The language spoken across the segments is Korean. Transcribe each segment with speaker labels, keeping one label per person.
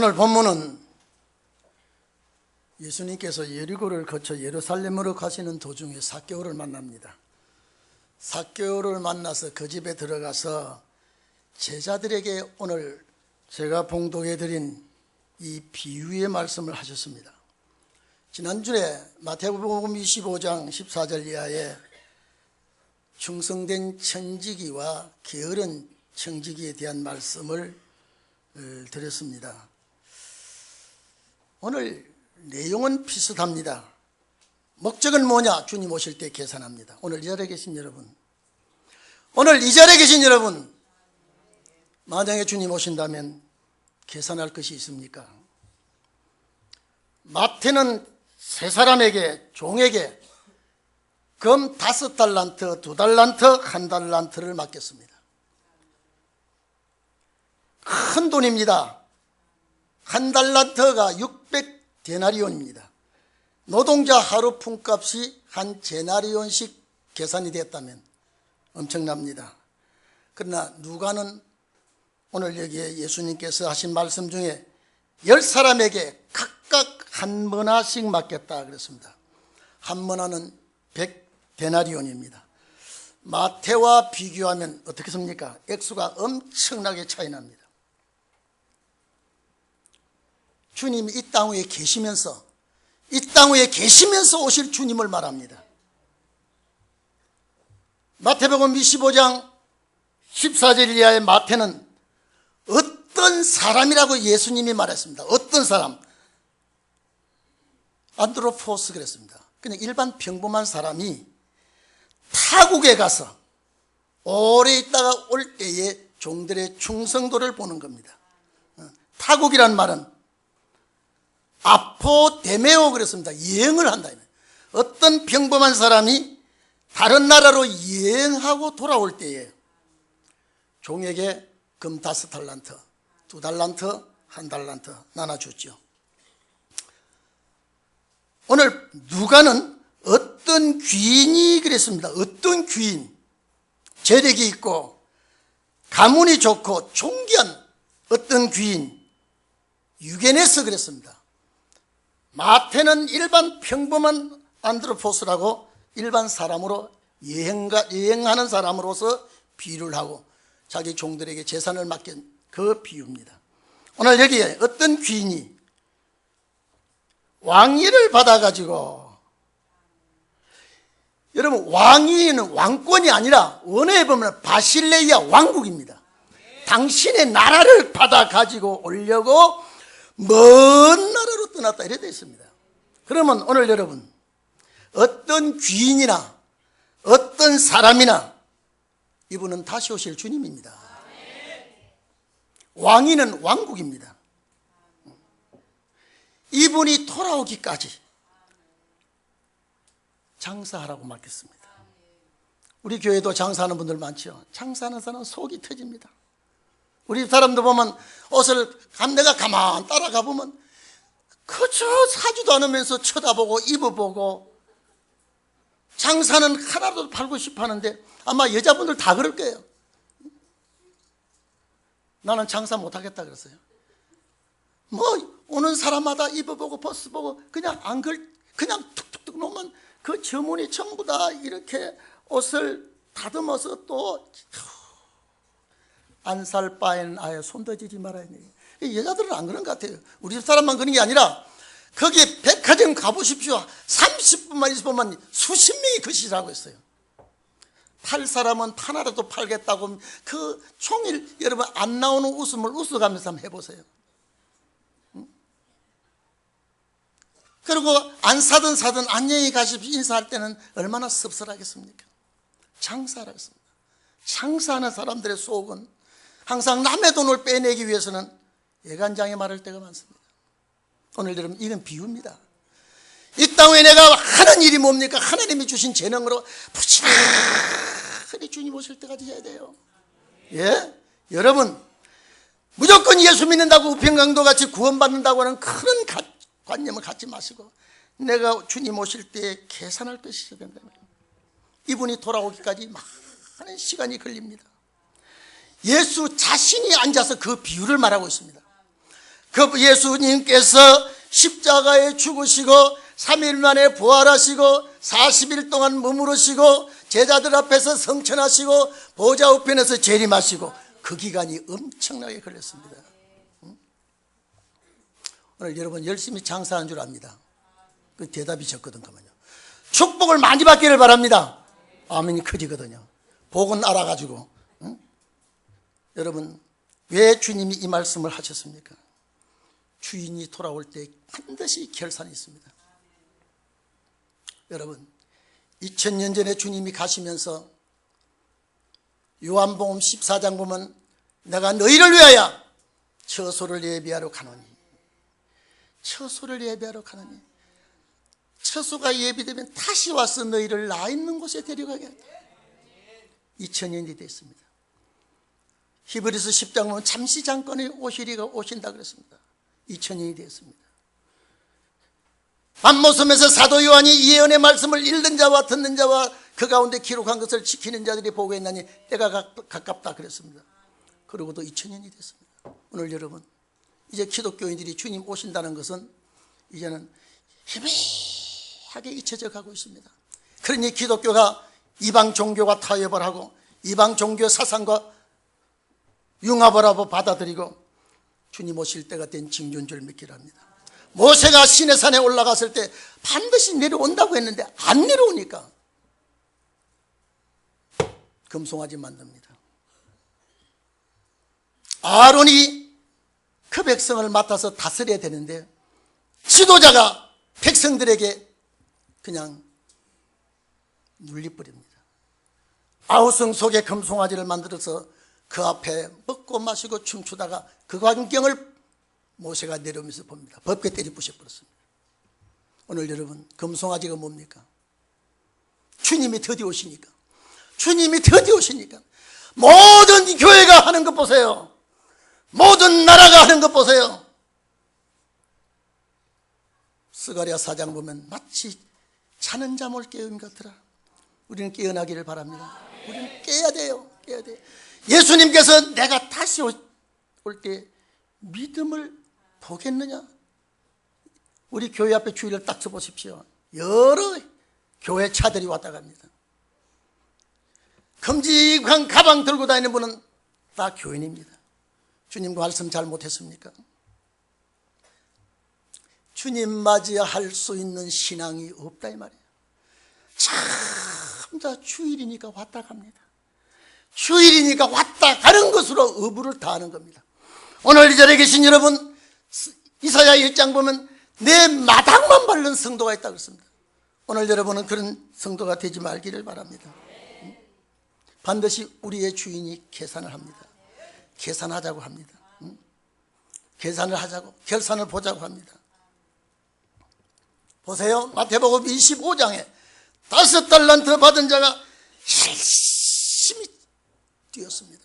Speaker 1: 오늘 본문은 예수님께서 예리고를 거쳐 예루살렘으로 가시는 도중에 사개오를 만납니다. 사개오를 만나서 그 집에 들어가서 제자들에게 오늘 제가 봉독해 드린 이 비유의 말씀을 하셨습니다. 지난주에 마태복음 25장 14절 이하에 충성된 청지기와 게으른 청지기에 대한 말씀을 어, 드렸습니다. 오늘 내용은 비슷합니다. 목적은 뭐냐? 주님 오실 때 계산합니다. 오늘 이 자리에 계신 여러분. 오늘 이 자리에 계신 여러분. 만약에 주님 오신다면 계산할 것이 있습니까? 마태는 세 사람에게, 종에게 금 다섯 달란트, 두 달란트, 한 달란트를 맡겼습니다. 큰 돈입니다. 한 달란트가 600 데나리온입니다. 노동자 하루 품값이 한 제나리온씩 계산이 됐다면 엄청납니다. 그러나 누가는 오늘 여기에 예수님께서 하신 말씀 중에 열 사람에게 각각 한 머나씩 맡겼다 그랬습니다. 한 머나는 100 데나리온입니다. 마태와 비교하면 어떻게 습니까? 액수가 엄청나게 차이 납니다. 주님이 이 땅 위에 계시면서 이 땅 위에 계시면서 오실 주님을 말합니다. 마태복음 25장 14절 이하의 마태는 어떤 사람이라고 예수님이 말했습니다. 어떤 사람? 안드로포스 그랬습니다. 그냥 일반 평범한 사람이 타국에 가서 오래 있다가 올 때에 종들의 충성도를 보는 겁니다. 어, 타국이란 말은 아포데메오 그랬습니다. 여행을 한다. 어떤 평범한 사람이 다른 나라로 여행하고 돌아올 때에 종에게 금 다섯 달란트, 두 달란트, 한 달란트 나눠줬죠. 오늘 누가는 어떤 귀인이 그랬습니다. 어떤 귀인, 재력이 있고 가문이 좋고 존귀한 어떤 귀인, 유게네스 그랬습니다. 마태는 일반 평범한 안드로포스라고 일반 사람으로 여행가, 여행하는 사람으로서 비유를 하고 자기 종들에게 재산을 맡긴 그 비유입니다. 오늘 여기에 어떤 귀인이 왕위를 받아가지고 여러분 왕위는 왕권이 아니라 원어에 보면 바실레이아 왕국입니다. 당신의 나라를 받아가지고 오려고 먼 나라로 떠났다 이래 되어 있습니다. 그러면 오늘 여러분 어떤 귀인이나 어떤 사람이나 이분은 다시 오실 주님입니다. 왕위는 왕국입니다. 이분이 돌아오기까지 장사하라고 맡겼습니다. 우리 교회도 장사하는 분들 많죠. 장사하는 사람은 속이 터집니다. 우리 사람들 보면 옷을 내가 가만 따라가 보면 그저 사지도 않으면서 쳐다보고 입어보고 장사는 하나도 팔고 싶어 하는데 아마 여자분들 다 그럴 거예요. 나는 장사 못하겠다 그랬어요. 뭐 오는 사람마다 입어보고 벗어보고 그냥 안 걸, 그냥 툭툭툭 놓으면 그 저문이 전부 다 이렇게 옷을 다듬어서 또 안 살 바에는 아예 손대지지 말아야 돼. 여자들은 안 그런 것 같아요. 우리 집 사람만 그런 게 아니라 거기 백화점 가보십시오. 30분만 20분만 수십 명이 거시라고 했어요. 팔 사람은 하나라도 팔겠다고 그 종일 여러분 안 나오는 웃음을 웃어가면서 한번 해보세요. 그리고 안 사든 사든 안녕히 가십시오 인사할 때는 얼마나 씁쓸하겠습니까? 장사를 했습니다. 장사하는 사람들의 속은 항상 남의 돈을 빼내기 위해서는 예간장에 말할 때가 많습니다. 오늘 여러분 이건 비유입니다. 이 땅에 내가 하는 일이 뭡니까? 하나님이 주신 재능으로 부지런히 주님 오실 때까지 해야 돼요. 예? 여러분 무조건 예수 믿는다고 우평강도 같이 구원받는다고 하는 그런 관념을 갖지 마시고 내가 주님 오실 때 계산할 것이 된다. 이분이 돌아오기까지 많은 시간이 걸립니다. 예수 자신이 앉아서 그 비유를 말하고 있습니다. 그 예수님께서 십자가에 죽으시고 3일 만에 부활하시고 40일 동안 머무르시고 제자들 앞에서 성천하시고 보좌 우편에서 재림하시고 그 기간이 엄청나게 걸렸습니다. 응? 오늘 여러분 열심히 장사한 줄 압니다. 그 대답이 적거든 그만요. 축복을 많이 받기를 바랍니다. 아멘이 커지거든요. 복은 알아가지고. 응? 여러분 왜 주님이 이 말씀을 하셨습니까? 주인이 돌아올 때 반드시 결산이 있습니다. 여러분 2000년 전에 주님이 가시면서 요한복음 14장 보면 내가 너희를 위하여 처소를 예비하러 가노니 처소를 예비하러 가노니 처소가 예비되면 다시 와서 너희를 나 있는 곳에 데려가겠다 2000년이 됐습니다 히브리서 10장 보면 잠시 잠깐에 오시리가 오신다 그랬습니다 2000년이 됐습니다 밤모섬에서 사도 요한이 이 예언의 말씀을 읽는 자와 듣는 자와 그 가운데 기록한 것을 지키는 자들이 보고 있나니 때가 가- 가깝다 그랬습니다. 그러고도 2000년이 됐습니다. 오늘 여러분 이제 기독교인들이 주님 오신다는 것은 이제는 희미하게 잊혀져 가고 있습니다. 그러니 기독교가 이방 종교와 타협을 하고 이방 종교 사상과 융합을 하고 받아들이고 주님 오실 때가 된 징조인 줄 믿기를 합니다. 모세가 시내 산에 올라갔을 때 반드시 내려온다고 했는데 안 내려오니까 금송아지 만듭니다. 아론이 그 백성을 맡아서 다스려야 되는데 지도자가 백성들에게 그냥 눌리버립니다. 아우성 속에 금송아지를 만들어서 그 앞에 먹고 마시고 춤추다가 그 광경을 모세가 내려오면서 봅니다. 법계 때리 부셔버렸습니다. 오늘 여러분 금송아지가 뭡니까? 주님이 드디어 오시니까 주님이 드디어 오시니까 모든 교회가 하는 것 보세요. 모든 나라가 하는 것 보세요. 스가랴 사장 보면 마치 자는 잠을 깨운 것 같더라. 우리는 깨어나기를 바랍니다. 우리는 깨야 돼요. 깨야 돼. 예수님께서 내가 다시 올 때 믿음을 보겠느냐? 우리 교회 앞에 주의를 딱 쳐보십시오. 여러 교회 차들이 왔다 갑니다. 큼직한 가방 들고 다니는 분은 다 교인입니다. 주님과 말씀 잘 못했습니까? 주님 맞이할 수 있는 신앙이 없다 이 말이에요. 참다 주일이니까 왔다 갑니다. 주일이니까 왔다 가는 것으로 의무를 다하는 겁니다. 오늘 이 자리에 계신 여러분 이사야 1장 보면 내 마당만 밟는 성도가 있다고 했습니다. 오늘 여러분은 그런 성도가 되지 말기를 바랍니다. 반드시 우리의 주인이 계산을 합니다. 계산하자고 합니다. 계산을 하자고 결산을 보자고 합니다. 보세요. 마태복음 25장에 다섯 달란트 받은 자가 뛰었습니다.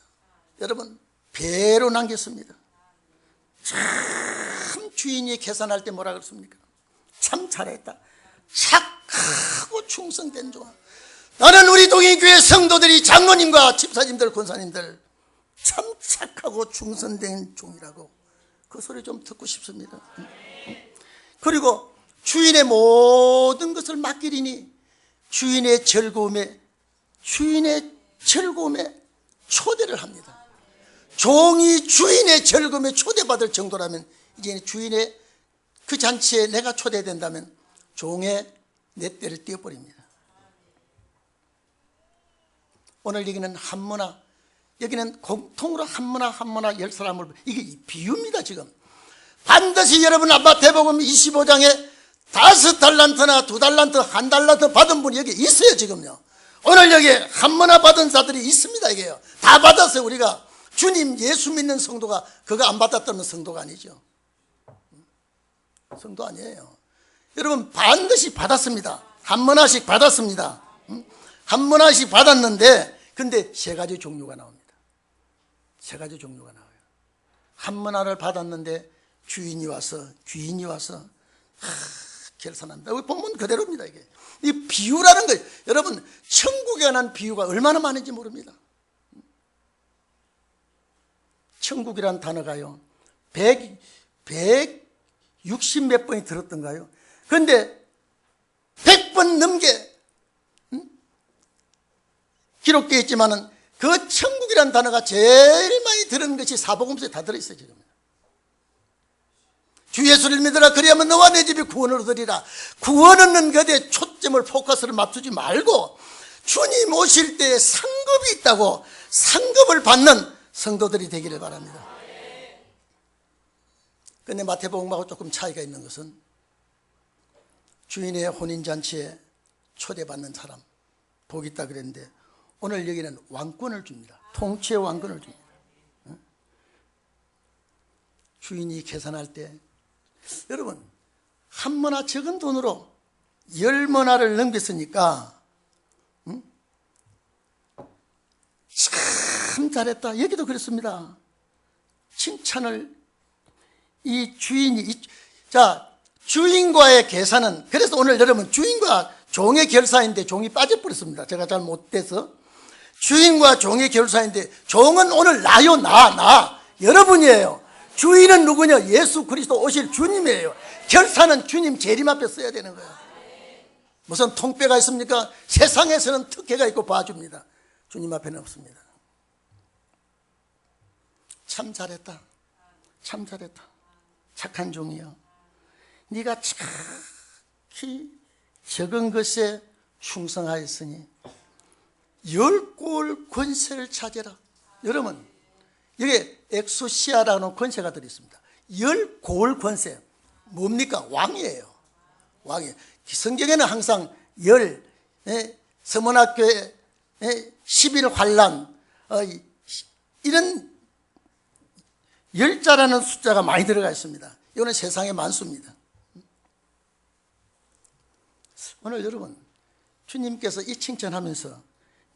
Speaker 1: 여러분 배로 남겼습니다. 참 주인이 계산할 때 뭐라 그랬습니까? 참 잘했다. 착하고 충성된 종. 나는 우리 동행교회 성도들이 장로님과 집사님들, 권사님들 참 착하고 충성된 종이라고 그 소리 좀 듣고 싶습니다. 그리고 주인의 모든 것을 맡기리니 주인의 즐거움에 주인의 즐거움에 초대를 합니다. 종이 주인의 즐거움에 초대받을 정도라면 이제 주인의 그 잔치에 내가 초대된다면 종의 내 때를 띄어버립니다. 오늘 여기는 한문화, 여기는 공통으로 한문화, 한문화 열 사람을 이게 비유입니다 지금. 반드시 여러분 아마 대복음 25장에 다섯 달란트나 두 달란트, 한 달란트 받은 분이 여기 있어요 지금요. 오늘 여기 한문화 받은 자들이 있습니다 이게요. 다 받았어요 우리가. 주님 예수 믿는 성도가 그거 안 받았다면 성도가 아니죠. 성도 아니에요. 여러분 반드시 받았습니다. 한문화씩 받았습니다. 한문화씩 받았는데 근데 세 가지 종류가 나옵니다. 세 가지 종류가 나와요. 한문화를 받았는데 주인이 와서 귀인이 와서 하, 결산합니다. 본문 그대로입니다 이게. 이 비유라는 거 여러분 천국에 관한 비유가 얼마나 많은지 모릅니다. 천국이란 단어가요. 100, 160 몇 번이 들었던가요? 그런데 100번 넘게 음? 기록되어 있지만은 그 천국이라는 단어가 제일 많이 들은 것이 사복음서에 다 들어있어요 지금. 주 예수를 믿으라. 그리하면 너와 내 집이 구원을 얻으리라. 구원 얻는 것에 초점을 포커스를 맞추지 말고 주님 오실 때에 상급이 있다고 상급을 받는 성도들이 되기를 바랍니다. 근데 마태복음하고 조금 차이가 있는 것은 주인의 혼인잔치에 초대받는 사람 복 있다 그랬는데 오늘 여기는 왕권을 줍니다. 통치의 왕권을 줍니다. 응? 주인이 계산할 때 여러분 한 머나 적은 돈으로 열 머나를 넘겼으니까 응? 참 잘했다. 여기도 그렇습니다. 칭찬을 이 주인이 이- 자 주인과의 계산은 그래서 오늘 여러분 주인과 종의 결사인데 종이 빠져버렸습니다. 제가 잘 못돼서. 주인과 종의 결사인데 종은 오늘 나요 나 나. 여러분이에요 주인은 누구냐? 예수 그리스도 오실 주님이에요. 결사는 주님 재림 앞에 써야 되는 거예요. 무슨 통뼈가 있습니까? 세상에서는 특혜가 있고 봐줍니다. 주님 앞에는 없습니다. 참 잘했다. 참 잘했다. 착한 종이여 네가 착히 적은 것에 충성하였으니 열 골 권세를 차지라. 여러분 여기 엑소시아라는 권세가 들어있습니다 열골 권세 뭡니까 왕이에요 왕이 성경에는 항상 열 예, 서문학교에 예, 11 환란 어, 이- 이런 열자라는 숫자가 많이 들어가 있습니다. 이거는 세상의 만수입니다. 오늘 여러분 주님께서 이 칭찬하면서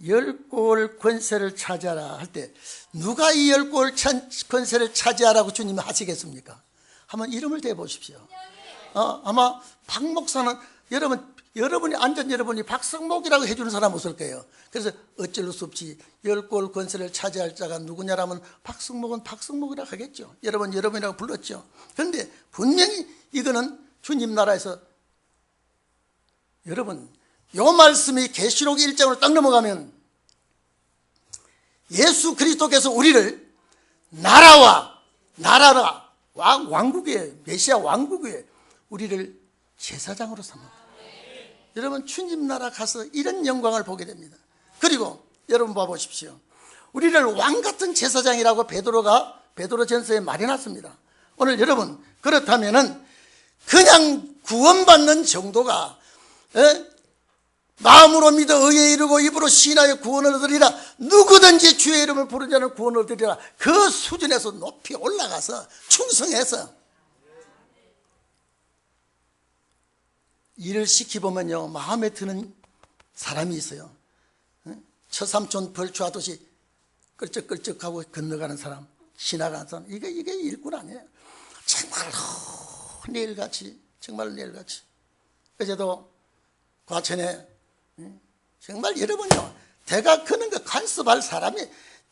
Speaker 1: 열골 권세를 차지하라 할 때 누가 이 열골 찬- 권세를 차지하라고 주님이 하시겠습니까? 한번 이름을 대 보십시오. 어, 아마 박 목사는 여러분 여러분이 앉은 여러분이 박성목이라고 해주는 사람 없을 거예요. 그래서 어쩔 수 없이 열골 권세를 차지할 자가 누구냐라면 박성목은 박성목이라고 하겠죠. 여러분 여러분이라고 불렀죠. 그런데 분명히 이거는 주님 나라에서 여러분 요 말씀이 계시록 1장으로 딱 넘어가면 예수 그리스도께서 우리를 나라와 나라라 왕, 왕국의 메시아 왕국의 우리를 제사장으로 삼는다. 여러분 주님 나라 가서 이런 영광을 보게 됩니다. 그리고 여러분 봐 보십시오. 우리를 왕 같은 제사장이라고 베드로가 베드로 전서에 말해놨습니다. 오늘 여러분 그렇다면은 그냥 구원받는 정도가 에? 마음으로 믿어 의에 이르고 입으로 신하여 구원을 얻으리라. 누구든지 주의 이름을 부르는 자는 구원을 얻으리라. 그 수준에서 높이 올라가서 충성해서 일을 시키보면요 마음에 드는 사람이 있어요. 응? 처삼촌 벌초하듯이 끌적끌적하고 건너가는 사람 지나가는 사람. 이게 이게 일꾼 아니에요. 정말 어, 내일같이 정말 내일같이. 어제도 과천에 응? 정말 여러분요 대가 크는 거 간섭할 사람이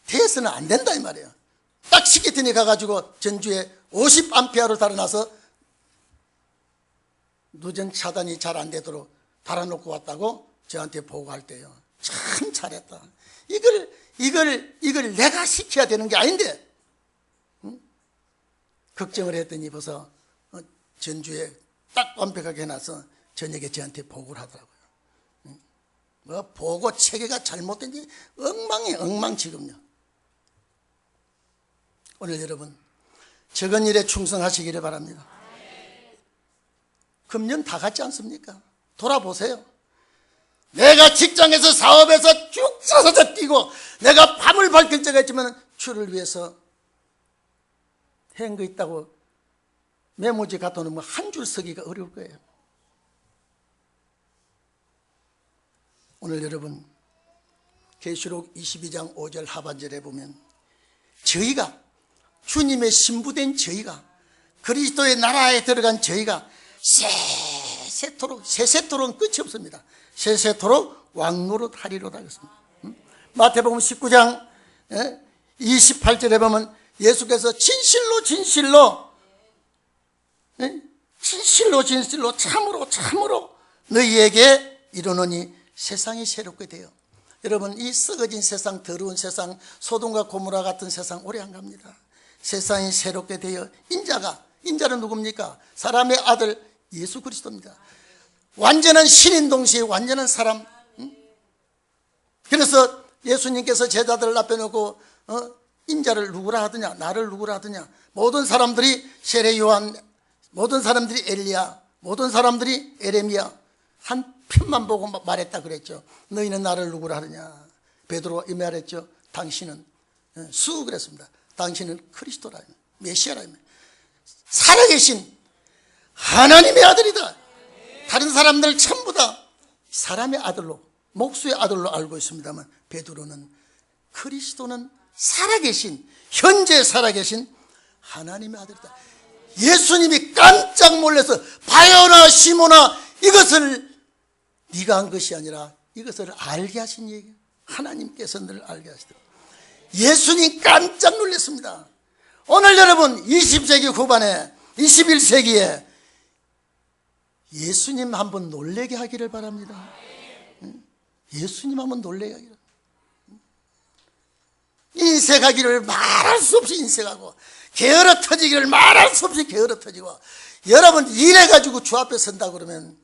Speaker 1: 돼서는 안 된다 이 말이에요 딱 시계더니 가가지고 전주에 50암페어를 달아놔서 누전 차단이 잘 안 되도록 달아놓고 왔다고 저한테 보고할 때요. 참 잘했다. 이걸, 이걸, 이걸 내가 시켜야 되는 게 아닌데, 응? 걱정을 했더니 벌써 어, 전주에 딱 완벽하게 해놔서 저녁에 저한테 보고를 하더라고요. 응? 뭐, 보고 체계가 잘못된지 엉망이 엉망 지금요. 오늘 여러분, 적은 일에 충성하시기를 바랍니다. 금년 다 같지 않습니까? 돌아보세요. 내가 직장에서 사업에서 쭉 서서 뛰고 내가 밤을 밝힐 때가 있지만 주를 위해서 한거 있다고 메모지 갖다 놓으면 한 줄 쓰기가 어려울 거예요. 오늘 여러분 계시록 22장 5절 하반절에 보면 저희가 주님의 신부된 저희가 그리스도의 나라에 들어간 저희가 세세토록 세세토록 끝이 없습니다. 세세토록 왕노릇 하리로다 그랬습니다. 음? 마태복음 19장 28절에 보면 예수께서 진실로 진실로 예? 진실로 진실로 참으로 참으로 너희에게 이르노니 세상이 새롭게 돼요. 여러분 이 썩어진 세상 더러운 세상 소돔과 고무라 같은 세상 오래 안 갑니다. 세상이 새롭게 되어 인자가 인자는 누굽니까? 사람의 아들 예수 그리스도입니다. 완전한 신인 동시에 완전한 사람. 응? 그래서 예수님께서 제자들을 앞에 놓고 어? 인자를 누구라 하더냐 나를 누구라 하더냐 모든 사람들이 세례 요한 모든 사람들이 엘리야 모든 사람들이 에레미야 한 편만 보고 말했다 그랬죠 너희는 나를 누구라 하느냐? 베드로 이 말했죠 당신은 어, 수 그랬습니다. 당신은 크리스도라. 메시아라. 살아계신 하나님의 아들이다. 다른 사람들 전부 다 사람의 아들로 목수의 아들로 알고 있습니다만 베드로는 그리스도는 살아계신 현재 살아계신 하나님의 아들이다. 예수님이 깜짝 놀라서 바요나 시모나 이것을 네가 한 것이 아니라 이것을 알게 하신 얘기 하나님께서 늘 알게 하시더라. 예수님 깜짝 놀랐습니다. 오늘 여러분 20세기 후반에 21세기에 예수님 한번 놀래게 하기를 바랍니다. 예수님 한번 놀래게 하기를. 인색하기를 말할 수 없이 인색하고 게으러 터지기를 말할 수 없이 게으러 터지고 여러분 이래가지고 주 앞에 선다 그러면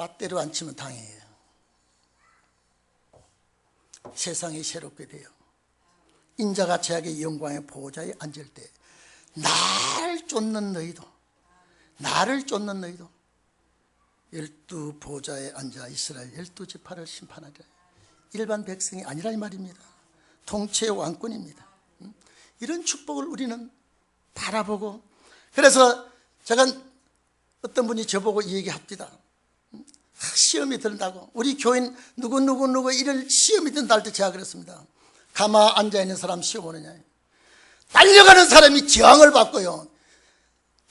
Speaker 1: 빠떼로 안 치면 당해요. 세상이 새롭게 돼요. 인자가 제약의 영광의 보호자에 앉을 때 날 쫓는 너희도 나를 쫓는 너희도 열두 보좌에 앉아 이스라엘 열두 지파를 심판하리라. 일반 백성이 아니라 이 말입니다. 통치의 왕권입니다. 이런 축복을 우리는 바라보고 그래서 제가 어떤 분이 저보고 이 얘기 합니다. 시험이 든다고 우리 교인 누구 누구 누구 이런 시험이 든다 할 때 제가 그랬습니다. 가마 앉아 있는 사람 시험 오느냐. 달려가는 사람이 저항을 받고요.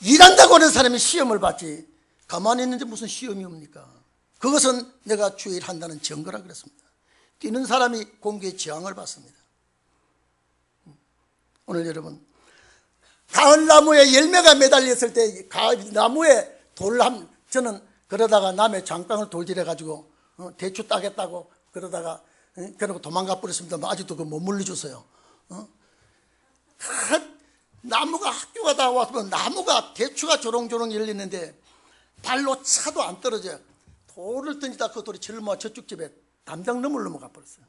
Speaker 1: 일한다고 하는 사람이 시험을 받지. 가만히 있는데 무슨 시험이 옵니까? 그것은 내가 주일 한다는 증거라 그랬습니다. 뛰는 사람이 공기에 저항을 받습니다. 오늘 여러분 가을 나무에 열매가 매달렸을 때 가을 나무에 돌함 저는 그러다가 남의 장방을 돌질해 가지고 어, 대추 따겠다고 그러다가 어, 그러고 도망가 버렸습니다. 아직도 그 못 물려줬어요. 어? 나무가 학교 가 다 왔으면 나무가 대추가 조롱조롱 열리는데 발로 차도 안 떨어져요. 돌을 던지다 그 돌이 절마 저쪽 집에 담장 너물 넘어가 버렸어요.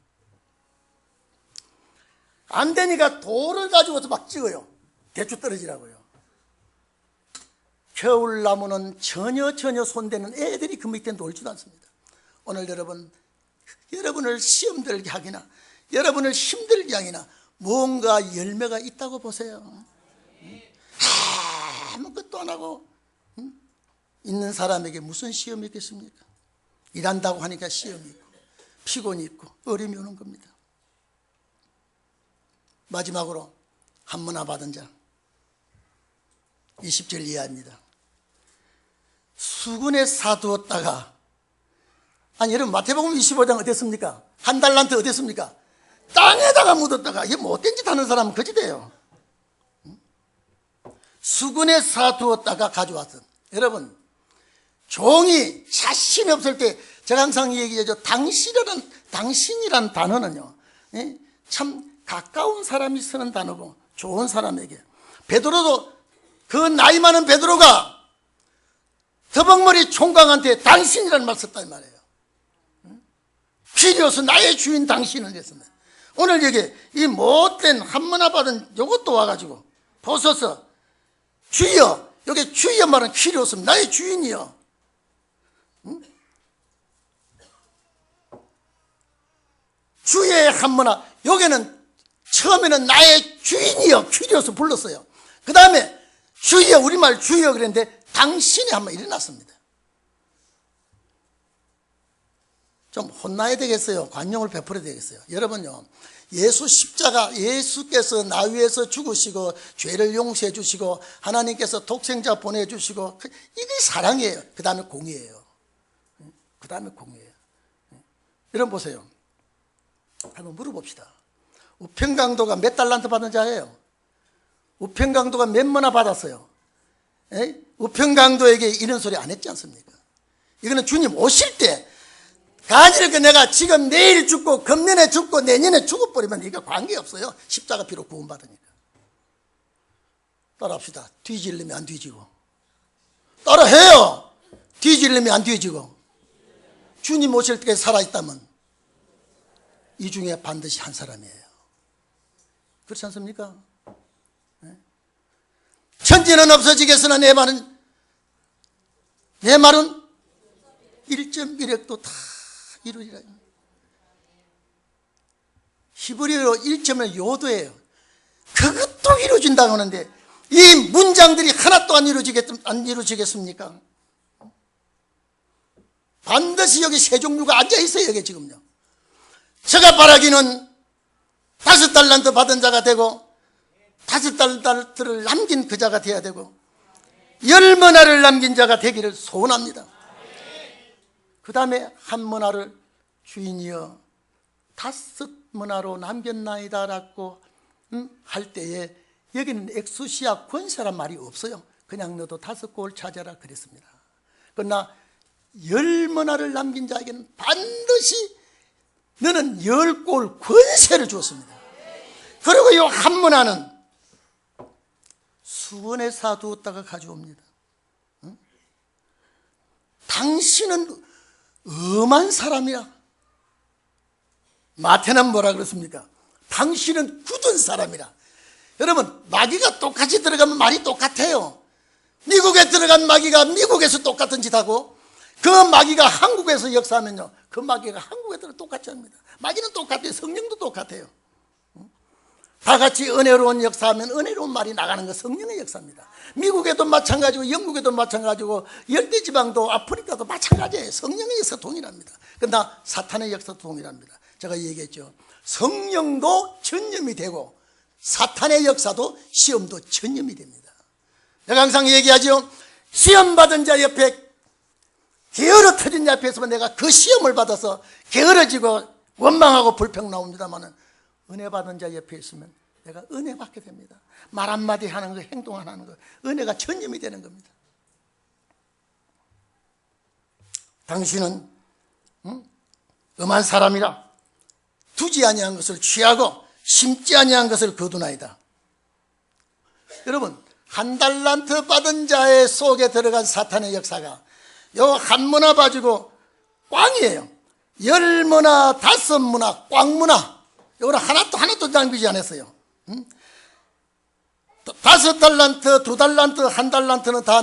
Speaker 1: 안 되니까 돌을 가지고서 막 찍어요. 대추 떨어지라고요. 겨울나무는 전혀 전혀 손대는 애들이 그 밑에 놀지도 않습니다. 오늘 여러분, 여러분을 시험 들게 하기나, 여러분을 힘들게 하기나, 뭔가 열매가 있다고 보세요. 아무것도 안 하고 있는 사람에게 무슨 시험이 있겠습니까? 일한다고 하니까 시험이 있고 피곤이 있고 어려움이 오는 겁니다. 마지막으로 한문화 받은 자 20절 이하입니다. 수군에 사두었다가 아니 여러분 마태복음 25장 어땠습니까? 한 달란트 어땠습니까? 땅에다가 묻었다가 이게 못된 짓 하는 사람은 거지 돼요. 수군에 사두었다가 가져왔던 여러분 종이 자신이 없을 때 제가 항상 얘기하죠. 당신이라는 당신이란 단어는요. 예? 참 가까운 사람이 쓰는 단어고 좋은 사람에게 베드로도 그 나이 많은 베드로가 더벅머리 총각한테 당신이라는 말 썼단 말이에요. 귀리어서 나의 주인 당신은 했습니다. 오늘 여기 이 못된 한문화 받은 요것도 와가지고 벗어서 주여 여기 주여 말은 귀리었습 나의 주인이여 응? 주의 한문화 여기는 처음에는 나의 주인이여 귀리어서 불렀어요 그 다음에 주여 우리말 주여 그랬는데 당신이 한번 일어났습니다. 좀 혼나야 되겠어요. 관용을 베풀어야 되겠어요. 여러분요 예수 십자가 예수께서 나 위해서 죽으시고 죄를 용서해 주시고 하나님께서 독생자 보내 주시고 그, 이게 사랑이에요. 그 다음에 공의예요. 그 다음에 공의예요. 여러분 보세요. 한번 물어봅시다. 우평강도가 몇 달란트 받은 자예요? 우평강도가 몇번나 받았어요. 에? 우평강도에게 이런 소리 안 했지 않습니까? 이거는 주님 오실 때 간이를 그 내가 지금 내일 죽고 금년에 죽고 내년에 죽어버리면 이거 관계없어요. 십자가 피로 구원받으니까. 따라합시다. 뒤질려면 안 뒤지고. 따라해요. 뒤질려면 안 뒤지고. 주님 오실 때 살아있다면 이 중에 반드시 한 사람이에요. 그렇지 않습니까? 네? 천지는 없어지겠으나 내 말은 내 말은 1.1핵도 다 이루리라. 히브리어로 1점을 요도예요. 그것도 이루어진다고 하는데 이 문장들이 하나도 안 이루어지겠, 안 이루어지겠습니까? 반드시 여기 세 종류가 앉아있어요, 여기 지금요. 제가 바라기는 다섯 달란트 받은 자가 되고 다섯 달란트를 남긴 그 자가 되어야 되고 열 문화를 남긴 자가 되기를 소원합니다. 그 다음에 한 문화를 주인이여 다섯 문화로 남겼나이다 라고 음, 할 때에 여기는 엑수시아 권세란 말이 없어요. 그냥 너도 다섯 골 찾아라 그랬습니다. 그러나 열 문화를 남긴 자에게는 반드시 너는 열 골 권세를 주었습니다. 그리고 이 한 문화는 수원에 사두었다가 가져옵니다. 응? 당신은 엄한 사람이야. 마태는 뭐라 그랬습니까? 당신은 굳은 사람이라. 여러분, 마귀가 똑같이 들어가면 말이 똑같아요. 미국에 들어간 마귀가 미국에서 똑같은 짓 하고, 그 마귀가 한국에서 역사하면요, 그 마귀가 한국에 들어 똑같이 합니다. 마귀는 똑같아요. 성령도 똑같아요. 다 같이 은혜로운 역사하면 은혜로운 말이 나가는 거 성령의 역사입니다. 미국에도 마찬가지고 영국에도 마찬가지고 열대 지방도 아프리카도 마찬가지예요. 성령의 역사 동일합니다. 그러나 사탄의 역사도 동일합니다. 제가 얘기했죠. 성령도 전념이 되고 사탄의 역사도 시험도 전념이 됩니다. 내가 항상 얘기하죠. 시험 받은 자 옆에 게으러 터진 자 앞에서 내가 그 시험을 받아서 게으러지고 원망하고 불평 나옵니다만은 은혜 받은 자 옆에 있으면 내가 은혜 받게 됩니다. 말 한마디 하는 거, 행동 하는 거, 은혜가 전념이 되는 겁니다. 당신은 음? 음한 사람이라 두지 아니한 것을 취하고 심지 아니한 것을 거두나이다. 여러분 한 달란트 받은 자의 속에 들어간 사탄의 역사가 요한 문화 가지고 꽝이에요. 열 문화, 다섯 문화, 꽝 문화. 이거는 하나도 하나도 낭비지 않았어요. 응? 다섯 달란트, 두 달란트, 한 달란트는 다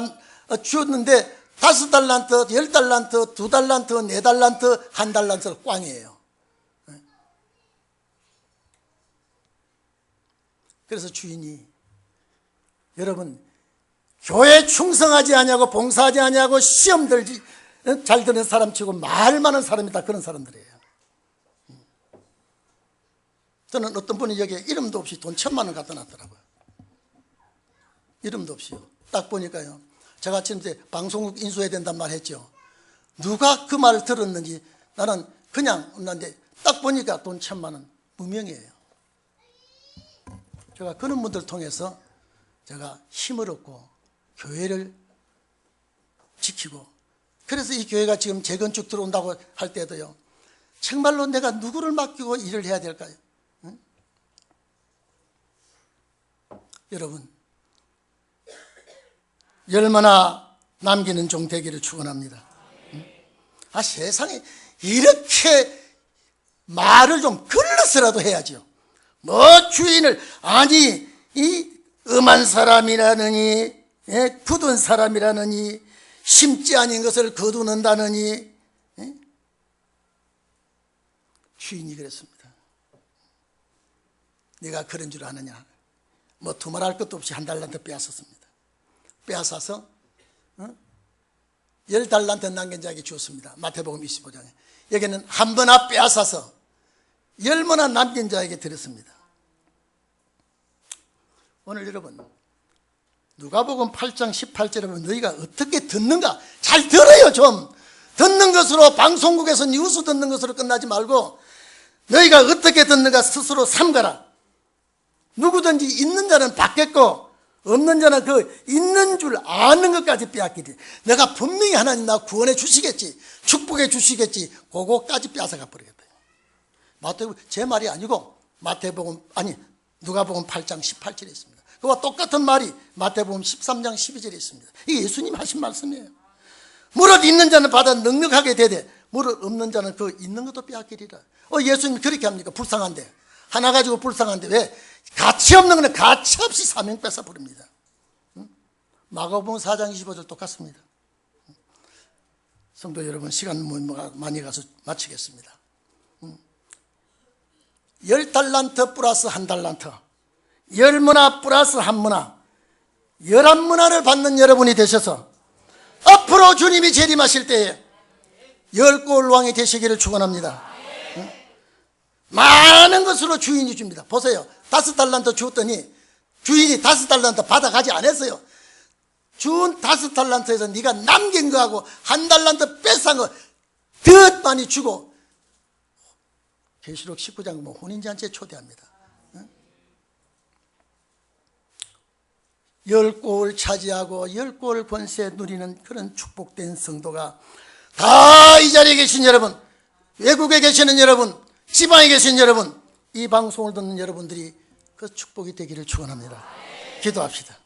Speaker 1: 주었는데 다섯 달란트, 열 달란트, 두 달란트, 네 달란트, 한 달란트는 꽝이에요. 그래서 주인이 여러분 교회 충성하지 아니하고 봉사하지 아니하고 시험 들지 잘 드는 사람 치고 말 많은 사람이 다 그런 사람들이에요. 저는 어떤 분이 여기에 이름도 없이 돈 천만 원 갖다 놨더라고요. 이름도 없이요. 딱 보니까요. 제가 지금 이제 방송국 인수해야 된단 말 했죠. 누가 그 말을 들었는지 나는 그냥 난데 딱 보니까 돈 천만 원 무명이에요. 제가 그런 분들 통해서 제가 힘을 얻고 교회를 지키고 그래서 이 교회가 지금 재건축 들어온다고 할 때도요. 정말로 내가 누구를 맡기고 일을 해야 될까요? 여러분 얼마나 남기는 종 되기를 축원합니다. 응? 아 세상에 이렇게 말을 좀 걸러서라도 해야죠. 뭐 주인을 아니 이 음한 사람이라느니 예? 굳은 사람이라느니 심지 아닌 것을 거두는다느니 예? 주인이 그랬습니다. 네가 그런 줄 아느냐? 뭐 두말할 것도 없이 한 달란트 빼앗았습니다. 빼앗아서 어? 열 달란트 남긴 자에게 주었습니다. 마태복음 25장에 여기는 한 번아 빼앗아서 열 번아 남긴 자에게 드렸습니다. 오늘 여러분 누가복음 8장 18절에 보면 너희가 어떻게 듣는가 잘 들어요 좀 듣는 것으로 방송국에서 뉴스 듣는 것으로 끝나지 말고 너희가 어떻게 듣는가 스스로 삼가라 누구든지 있는 자는 받겠고 없는 자는 그 있는 줄 아는 것까지 빼앗기리. 내가 분명히 하나님 나 구원해 주시겠지. 축복해 주시겠지. 그거까지 뺏어가 버리겠다. 마태복음 제 말이 아니고 마태복음 아니 누가복음 8장 18절에 있습니다. 그와 똑같은 말이 마태복음 13장 12절에 있습니다. 이게 예수님 하신 말씀이에요. 무릇 있는 자는 받아 넉넉하게 되되 무릇 없는 자는 그 있는 것도 빼앗기리라. 어 예수님 그렇게 합니까? 불쌍한데 하나 가지고 불쌍한데 왜 가치 없는 거는 가치 없이 사명 뺏어 버립니다. 응? 마가복음 4장 25절 똑같습니다. 응? 성도 여러분 시간 뭐 많이 가서 마치겠습니다. 열 달란트 플러스 한 달란트, 열 문화 플러스 한 문화, 열한 문화를 받는 여러분이 되셔서 앞으로 주님이 재림하실 때에 열 골 왕이 되시기를 축원합니다. 응? 많은 것으로 주인이 줍니다. 보세요. 다섯 달란트 주었더니 주인이 다섯 달란트 받아가지 않았어요. 준 다섯 달란트에서 네가 남긴 거하고 한 달란트 뺏은 거더 많이 주고 계시록 19장 보면 혼인잔치에 초대합니다. 응? 열골 차지하고 열 골 권세 누리는 그런 축복된 성도가 다 이 자리에 계신 여러분, 외국에 계시는 여러분, 지방에 계신 여러분, 이 방송을 듣는 여러분들이 그 축복이 되기를 축원합니다. 기도합시다.